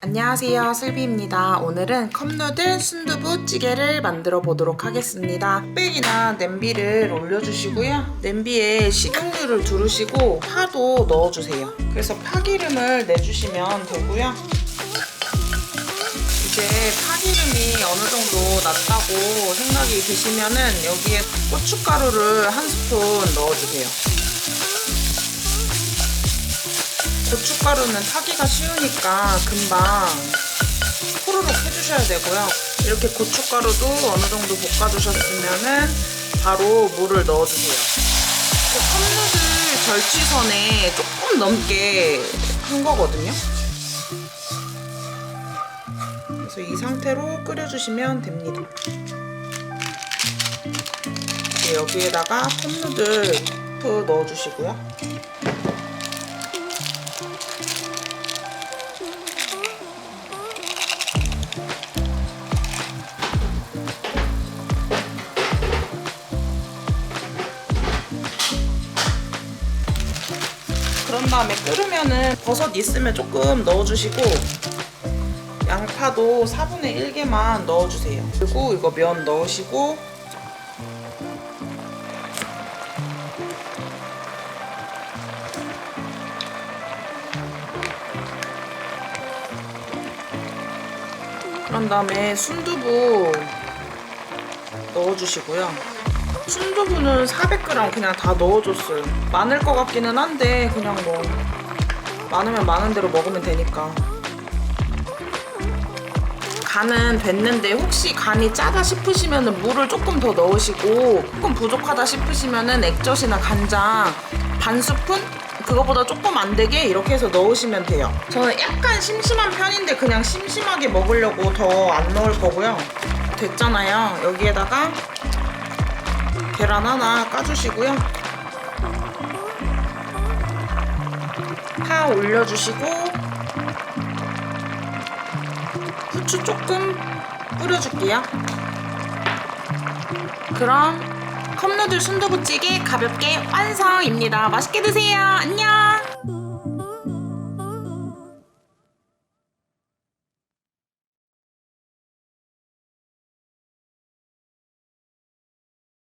안녕하세요 슬비입니다. 오늘은 컵누들 순두부 찌개를 만들어 보도록 하겠습니다. 뚝배기나 냄비를 올려주시고요. 냄비에 식용유를 두르시고 파도 넣어주세요. 그래서 파기름을 내주시면 되고요. 이제 파기름이 어느 정도 났다고 생각이 드시면은 여기에 고춧가루를 한 스푼 넣어주세요 고춧가루는 타기가 쉬우니까 금방 호로록 해주셔야 되고요. 이렇게 고춧가루도 어느 정도 볶아주셨으면은 바로 물을 넣어주세요. 컵누들 절취선에 조금 넘게 한 거거든요. 그래서 이 상태로 끓여주시면 됩니다. 여기에다가 컵누들 프 넣어주시고요. 그런 다음에 끓으면은 버섯 있으면 조금 넣어주시고 양파도 4분의 1개만 넣어주세요. 그리고 이거 면 넣으시고 그런 다음에 순두부 넣어주시고요. 순두부는 400g 그냥 다 넣어줬어요. 많을 것 같기는 한데 그냥 뭐 많으면 많은 대로 먹으면 되니까. 간은 됐는데 혹시 간이 짜다 싶으시면 물을 조금 더 넣으시고 조금 부족하다 싶으시면 액젓이나 간장 반 스푼? 그거보다 조금 안 되게 이렇게 해서 넣으시면 돼요. 저는 약간 심심한 편인데 그냥 심심하게 먹으려고 더 안 넣을 거고요. 됐잖아요. 여기에다가 계란 하나 까주시고요. 파 올려주시고 후추 조금 뿌려줄게요. 그럼 컵누들 순두부찌개 가볍게 완성입니다. 맛있게 드세요. 안녕!